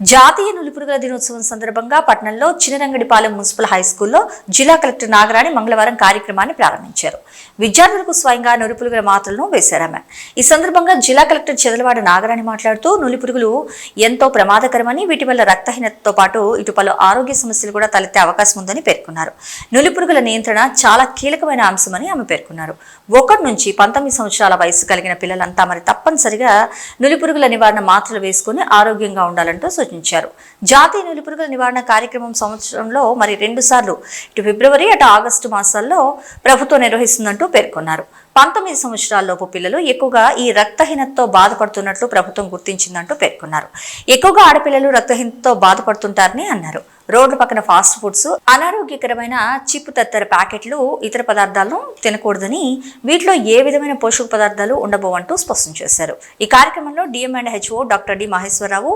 జాతీయ నులిపురుగుల దినోత్సవం సందర్భంగా పట్నంలో చినరంగడిపాలెం మున్సిపల్ హై స్కూల్లో జిల్లా కలెక్టర్ నాగరాణి మంగళవారం కార్యక్రమాన్ని ప్రారంభించారు. విద్యార్థులకు స్వయంగా నులిపురుగుల మాత్రలను వేశారామె ఈ సందర్భంగా జిల్లా కలెక్టర్ చెదలవాడ నాగరాణి మాట్లాడుతూ నులిపురుగులు ఎంతో ప్రమాదకరమని వీటి వల్ల రక్తహీనతతో పాటు ఇటు పలు ఆరోగ్య సమస్యలు కూడా తలెత్తే అవకాశం ఉందని పేర్కొన్నారు. నులిపురుగుల నియంత్రణ చాలా కీలకమైన అంశమని ఆమె పేర్కొన్నారు. ఒకటి నుంచి పంతొమ్మిది సంవత్సరాల వయసు కలిగిన పిల్లలంతా మరి తప్పనిసరిగా నులిపురుగుల నివారణ మాత్రలు వేసుకుని ఆరోగ్యంగా ఉండాలంటూ సూచించారు. జాతీయ నులిపురుగుల నివారణ కార్యక్రమం సంవత్సరంలో మరి రెండు సార్లు ఇటు ఫిబ్రవరి అటు ఆగస్టు మాసాల్లో ప్రభుత్వం నిర్వహిస్తుందంటూ పేర్కొన్నారు. పంతొమ్మిది సంవత్సరాల్లోపు పిల్లలు ఎక్కువగా ఈ రక్తహీనతతో బాధపడుతున్నట్లు ప్రభుత్వం గుర్తించిందంటూ పేర్కొన్నారు. ఎక్కువగా ఆడపిల్లలు రక్తహీనతతో బాధపడుతుంటారని అన్నారు. రోడ్ల పక్కన ఫాస్ట్ ఫుడ్స్ అనారోగ్యకరమైన చిప్పు తత్తర ప్యాకెట్లు ఇతర పదార్థాలను తినకూడదని వీటిలో ఏ విధమైన పోషక పదార్థాలు ఉండబోవంటూ స్పష్టం చేశారు. ఈ కార్యక్రమంలో DM and HO doctor D Maheswara Rao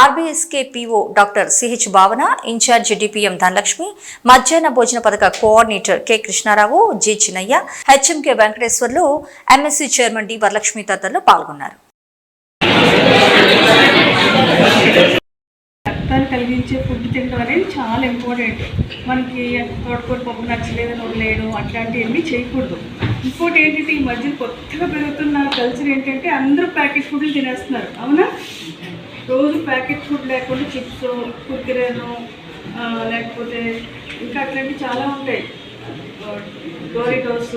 RBSK PO doctor CH Bhavana incharge DPM Dhanalakshmi మధ్యాహ్న భోజన పథక coordinator K Krishna Rao G Chinnaiah HM K Venkateswarlu MSC chairman D Varalakshmi తదితరులు పాల్గొన్నారు. రక్తాన్ని కలిగించే ఫుడ్ తినడం అనేది చాలా ఇంపార్టెంట్ మనకి తోటకూర పప్పు నచ్చలేదని వదిలేయడం అట్లాంటివన్నీ చేయకూడదు. ఇంకోటి ఏంటంటే ఈ మధ్య కొత్తగా పెరుగుతున్న కల్చర్ ఏంటంటే అందరూ ప్యాకెట్ ఫుడ్లు తినేస్తున్నారు. అవునా? రోజు ప్యాకెట్ ఫుడ్ లేకుండా చిప్స్ కుర్కిరేను లేకపోతే ఇంకా అట్లాంటివి చాలా ఉంటాయి. డోరిటోస్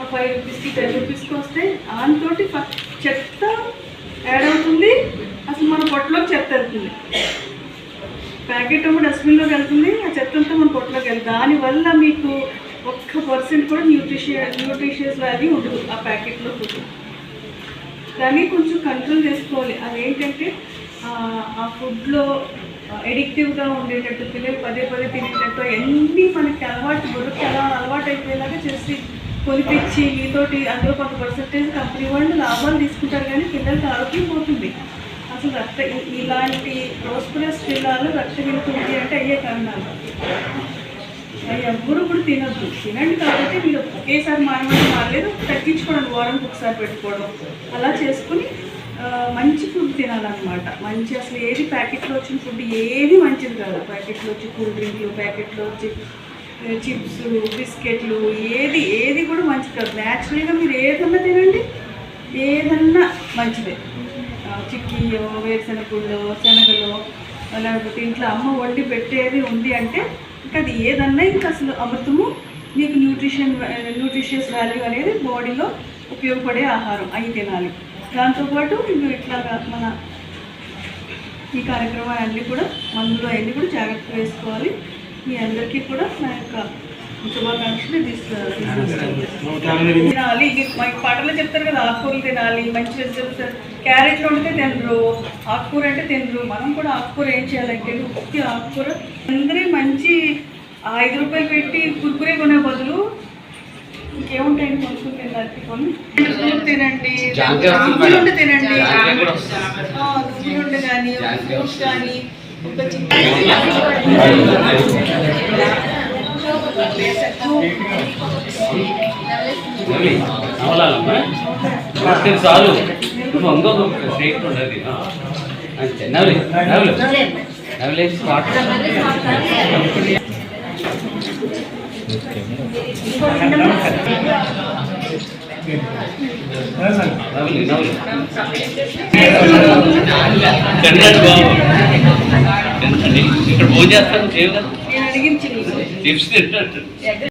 ఆ ఫైవ్ రూపీస్కి టెన్ రూపీస్కి వస్తే దాంతో చెత్త యాడ్ అవుతుంది. మన పొట్టలోకి చెత్త వెళ్తుంది. ప్యాకెట్ ఏమో డస్ట్బిన్లోకి వెళ్తుంది ఆ చెత్త అంతా మన పొట్టలోకి వెళ్తుంది. దానివల్ల మీకు ఒక్క పర్సెంట్ కూడా న్యూట్రిషియస్ న్యూట్రిషియస్ వాల్యూ ఉండదు ఆ ప్యాకెట్లో ఫుడ్ కానీ కొంచెం కంట్రోల్ చేసుకోవాలి. అదేంటంటే ఆ, ఆ ఫుడ్లో ఎడిక్టివ్గా ఉండేటట్టు పిల్లలు పదే పదే తినేటట్టు అన్నీ మనకి అలవాటు బుర్రకి ఎలా అలవాటు అయిపోయేలాగా చేసి కొనిపించి మీతోటి అందులో కొంత పర్సంటేజ్ కంపెనీ వాళ్ళు లాభాలు తీసుకుంటారు కానీ పిల్లలకి ఆరోగ్యం పోతుంది. అసలు రక్త ఇలాంటి ప్రోస్పరస్ జిల్లాలో రక్తహీనత ఉంది అంటే అయ్యే కారణాలు. అవి ఎవ్వరూ కూడా తినద్దు. తినండి కాబట్టి మీరు ఒకేసారి మానవాళ్ళు మారలేదు తగ్గించుకోవడం వారానికి ఒకసారి పెట్టుకోవడం. అలా చేసుకుని మంచి ఫుడ్ తినాలన్నమాట. మంచి అసలు ఏది ప్యాకెట్లో వచ్చిన ఫుడ్ ఏది మంచిది కాదు. ప్యాకెట్లో వచ్చి కూల్ డ్రింక్లు ప్యాకెట్లో వచ్చి చిప్స్ బిస్కెట్లు ఏది ఏది కూడా మంచిది కాదు. న్యాచురల్గా మీరు ఏదన్నా తినండి ఏదన్నా మంచిదే. చిక్కీయో వేరుశనగుళ్ళో శనగలో లేకపోతే ఇంట్లో అమ్మ వండి పెట్టేది ఉంది అంటే ఇంకా అది ఏదన్నా ఇంకా అసలు అమృతము మీకు న్యూట్రిషన్ న్యూట్రిషియస్ వాల్యూ అనేది బాడీలో ఉపయోగపడే ఆహారం అవి తినాలి. దాంతోపాటు మీరు ఇట్లాగా మన ఈ కార్యక్రమాలన్నీ కూడా మందులు అవన్నీ కూడా జాగ్రత్త వేసుకోవాలి. మీ అందరికీ కూడా నా యొక్క శుభాకాంక్షలు తీసుకు తినాలి. మనకి పాటలో చెప్తారు కదా ఆకుకూరలు తినాలి మంచి వెజిటబుల్స్ క్యారెట్లు వండితే తినరు ఆకుకూర అంటే తినరు. మనం కూడా ఆకుకూర ఏం చేయాలంటే ఉత్తి ఆకుకూర. అందరి మంచి ఐదు రూపాయలు పెట్టి కుర్కురే కొనే బదులు ఇంకేముంటాయండి కొనుక్కుని తినాలి కొని ఫ్రూట్ తినండి తినండి. కానీ ఫ్రూట్స్ కానీ చాలు నువ్వు ఇంకొక స్టేట్ ఉండదు అంతే నవలి నవలు నవలేసి స్టార్ట్ నవలి నవలి బాబు ఇక్కడ భోజనం చేస్తాను చేయగలరు టిప్స్ తింటారు